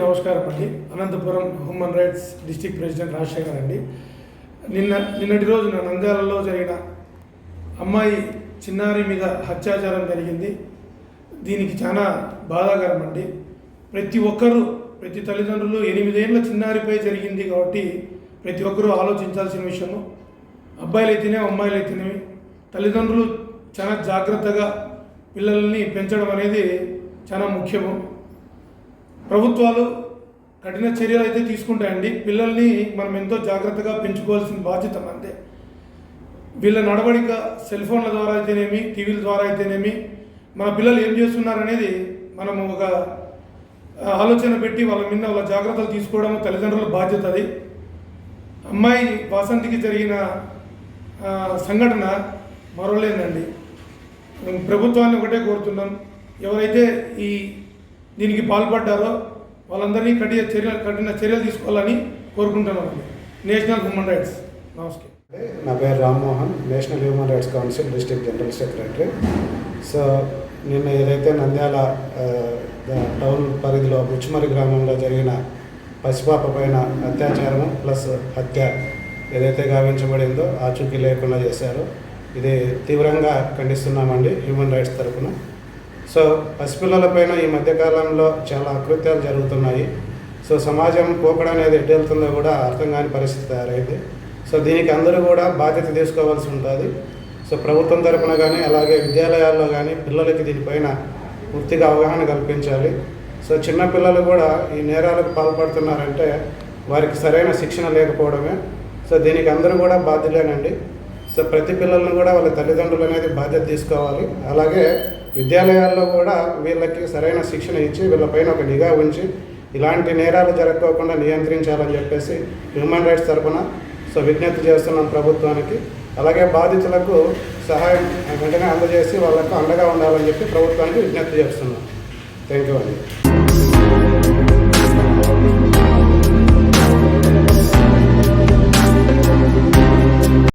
నమస్కారం అండి. Anantapuram human rights district president Rajasekhar అండి. నిన్న నిన్నటి రోజున నంద్యాలలో జరిగిన అమ్మాయి చిన్నారి మీద అత్యాచారం జరిగింది. దీనికి చాలా బాధాకరం అండి. ప్రతి ఒక్కరూ ప్రతి తల్లిదండ్రులు ఎనిమిదేళ్ళ చిన్నారిపై జరిగింది కాబట్టి ప్రతి ఒక్కరూ ఆలోచించాల్సిన విషయము. అబ్బాయిలు అయితేనే అమ్మాయిలు అయితేనేవి తల్లిదండ్రులు చాలా జాగ్రత్తగా పిల్లల్ని పెంచడం అనేది చాలా ముఖ్యము. ప్రభుత్వాలు కఠిన చర్యలు అయితే తీసుకుంటాయండి. పిల్లల్ని మనం ఎంతో జాగ్రత్తగా పెంచుకోవాల్సిన బాధ్యత అంతే వీళ్ళ నడవడిక సెల్ ఫోన్ల ద్వారా అయితేనేమి టీవీల ద్వారా అయితేనేమి మన పిల్లలు ఏం చేస్తున్నారు అనేది మనము ఒక ఆలోచన పెట్టి వాళ్ళ మీద వాళ్ళ జాగ్రత్తలు తీసుకోవడం తల్లిదండ్రుల బాధ్యత అది. అమ్మాయి వాసంతికి జరిగిన సంఘటన మరోలేదండి మేము ప్రభుత్వాన్ని ఒకటే కోరుతున్నాం. ఎవరైతే ఈ దీనికి పాల్పడ్డారో వాళ్ళందరినీ కఠిన చర్యలు కఠిన చర్యలు తీసుకోవాలని కోరుకుంటున్నామండి నేషనల్ హ్యూమన్ రైట్స్. నమస్కారం. నా పేరు Rammohan national human rights council district general secretary. So నిన్న ఏదైతే నంద్యాల టౌన్ పరిధిలో బుచ్చుమరి గ్రామంలో జరిగిన పసిపాప పైన అత్యాచారము ప్లస్ హత్య ఏదైతే గావించబడిందో ఆచూకీ లేకుండా చేశారో ఇది తీవ్రంగా ఖండిస్తున్నామండి హ్యూమన్ రైట్స్ తరఫున సో పసిపిల్లలపైన ఈ మధ్యకాలంలో చాలా అకృత్యాలు జరుగుతున్నాయి. సో సమాజం పోకడం అనేది ఎటు వెళ్తుందో కూడా అర్థం కాని పరిస్థితి తయారైంది. సో దీనికి అందరూ కూడా బాధ్యత తీసుకోవాల్సి ఉంటుంది. సో ప్రభుత్వం తరపున కానీ అలాగే విద్యాలయాల్లో కానీ పిల్లలకి దీనిపైన పూర్తిగా అవగాహన కల్పించాలి. సో చిన్న పిల్లలు కూడా ఈ నేరాలకు పాల్పడుతున్నారంటే వారికి సరైన శిక్షణ లేకపోవడమే. సో దీనికి అందరూ కూడా బాధ్యులేనండి. సో ప్రతి పిల్లలను కూడా వాళ్ళ తల్లిదండ్రులు అనేది బాధ్యత తీసుకోవాలి. అలాగే విద్యాలయాల్లో కూడా వీళ్ళకి సరైన శిక్షణ ఇచ్చి వీళ్ళపైన ఒక నిఘా ఉంచి ఇలాంటి నేరాలు జరగకోకుండా నియంత్రించాలని చెప్పేసి హ్యూమన్ రైట్స్ తరఫున సో విజ్ఞప్తి చేస్తున్నాం ప్రభుత్వానికి. అలాగే బాధితులకు సహాయం వెంటనే అందజేసి వాళ్ళకు అండగా ఉండాలని చెప్పి ప్రభుత్వానికి విజ్ఞప్తి చేస్తున్నాం. థ్యాంక్ యూ అండి.